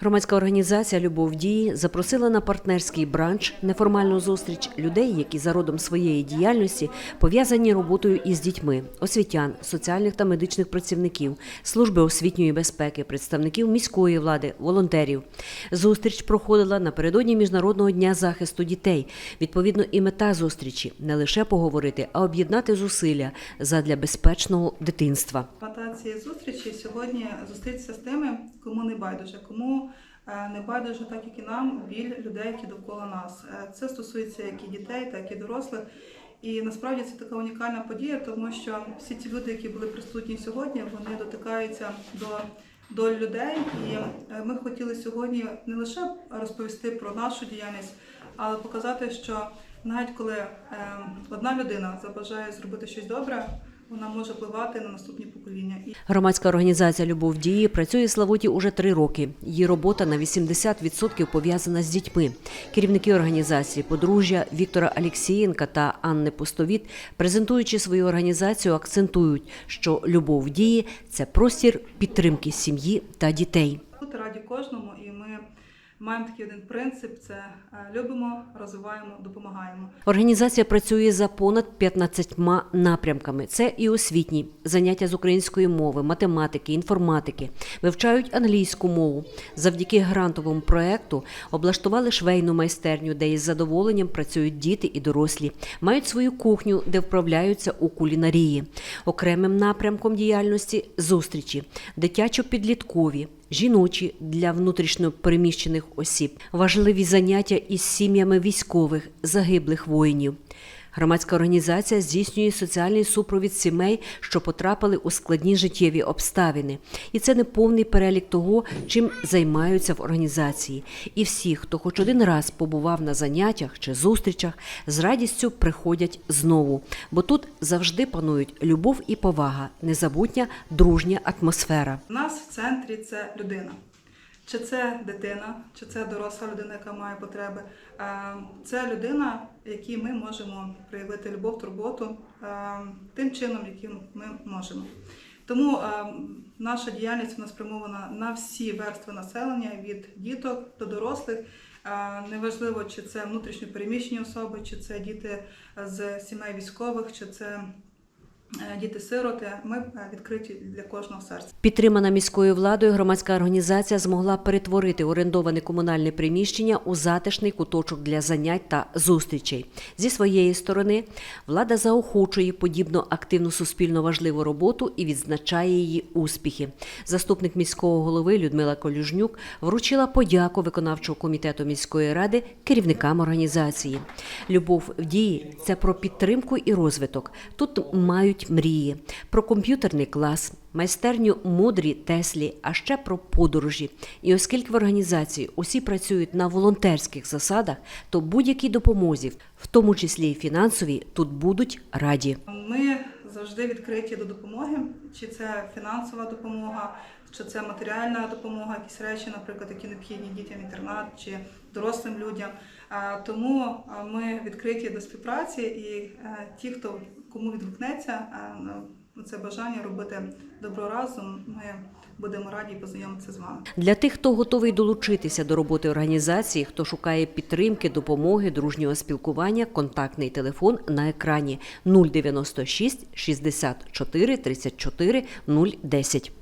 Громадська організація Любов дії запросила на партнерський бранч неформальну зустріч людей, які за родом своєї діяльності пов'язані роботою із дітьми, освітян, соціальних та медичних працівників, служби освітньої безпеки, представників міської влади, волонтерів. Зустріч проходила напередодні міжнародного дня захисту дітей. Відповідно, і мета зустрічі не лише поговорити, а об'єднати зусилля задля безпечного дитинства. Мета цієї зустрічі сьогодні зустрітися з тими, кому не байдуже, кому не байдуже, так як і нам, біль людей, які довкола нас. Е, Це стосується як і дітей, так і дорослих. І насправді це така унікальна подія, тому що всі ті люди, які були присутні сьогодні, вони дотикаються до доль людей. І е, ми хотіли сьогодні не лише розповісти про нашу діяльність, але показати, що навіть коли е, одна людина забажає зробити щось добре, вона може впливати на наступні покоління. Громадська організація Любов дії працює в Славуті уже три роки. Її робота на 80% пов'язана з дітьми. Керівники організації подружжя Віктора Алєксієнка та Анни Пустовіт, презентуючи свою організацію, акцентують, що любов дії це простір підтримки сім'ї та дітей. раді маємо такий один принцип: це е, любимо, розвиваємо, допомагаємо. Організація працює за понад 15 напрямками. Це і освітні заняття з української мови, математики, інформатики, вивчають англійську мову. Завдяки грантовому проекту облаштували швейну майстерню, де із задоволенням працюють діти і дорослі. Мають свою кухню, де вправляються у кулінарії. Окремим напрямком діяльності зустрічі, дитячо-підліткові. Жіночі для внутрішньо переміщених осіб, важливі заняття із сім'ями військових, загиблих воїнів. Громадська організація здійснює соціальний супровід сімей, що потрапили у складні життєві обставини. І це не повний перелік того, чим займаються в організації. І всі, хто хоч один раз побував на заняттях чи зустрічах, з радістю приходять знову. Бо тут завжди панують любов і повага, незабутня дружня атмосфера. У нас в центрі це людина. Чи це дитина, чи це доросла людина, яка має потреби. Е, Це людина, якій ми можемо проявити любов, турботу е, тим чином, яким ми можемо. Тому е, наша діяльність вона спрямована на всі верстви населення від діток до дорослих. Неважливо, чи це внутрішньо переміщені особи, чи це діти з сімей військових, чи це діти-сироти. Ми е, відкриті для кожного серця. Підтримана міською владою, громадська організація змогла перетворити орендоване комунальне приміщення у затишний куточок для занять та зустрічей. Зі своєї сторони, влада заохочує подібно активну суспільно важливу роботу і відзначає її успіхи. Заступник міського голови Людмила Колюжнюк вручила подяку виконавчого комітету міської ради керівникам організації. Любов в дії це про підтримку і розвиток. Тут мають мрії, про комп'ютерний клас, майстерню мудрі Теслі, а ще про подорожі. І оскільки в організації усі працюють на волонтерських засадах, то будь-якій допомозі, в тому числі і фінансовій, тут будуть раді. Завжди відкриті до допомоги, чи це фінансова допомога, чи це матеріальна допомога, якісь речі, наприклад, які необхідні дітям інтернат чи дорослим людям. Е, Тому е, ми відкриті до співпраці, і е, ті, хто кому відгукнеться це бажання робити добро разом, ми будемо раді познайомитися з вами. Для тих, хто готовий долучитися до роботи організації, хто шукає підтримки, допомоги, дружнього спілкування, контактний телефон на екрані 096 64 34 010.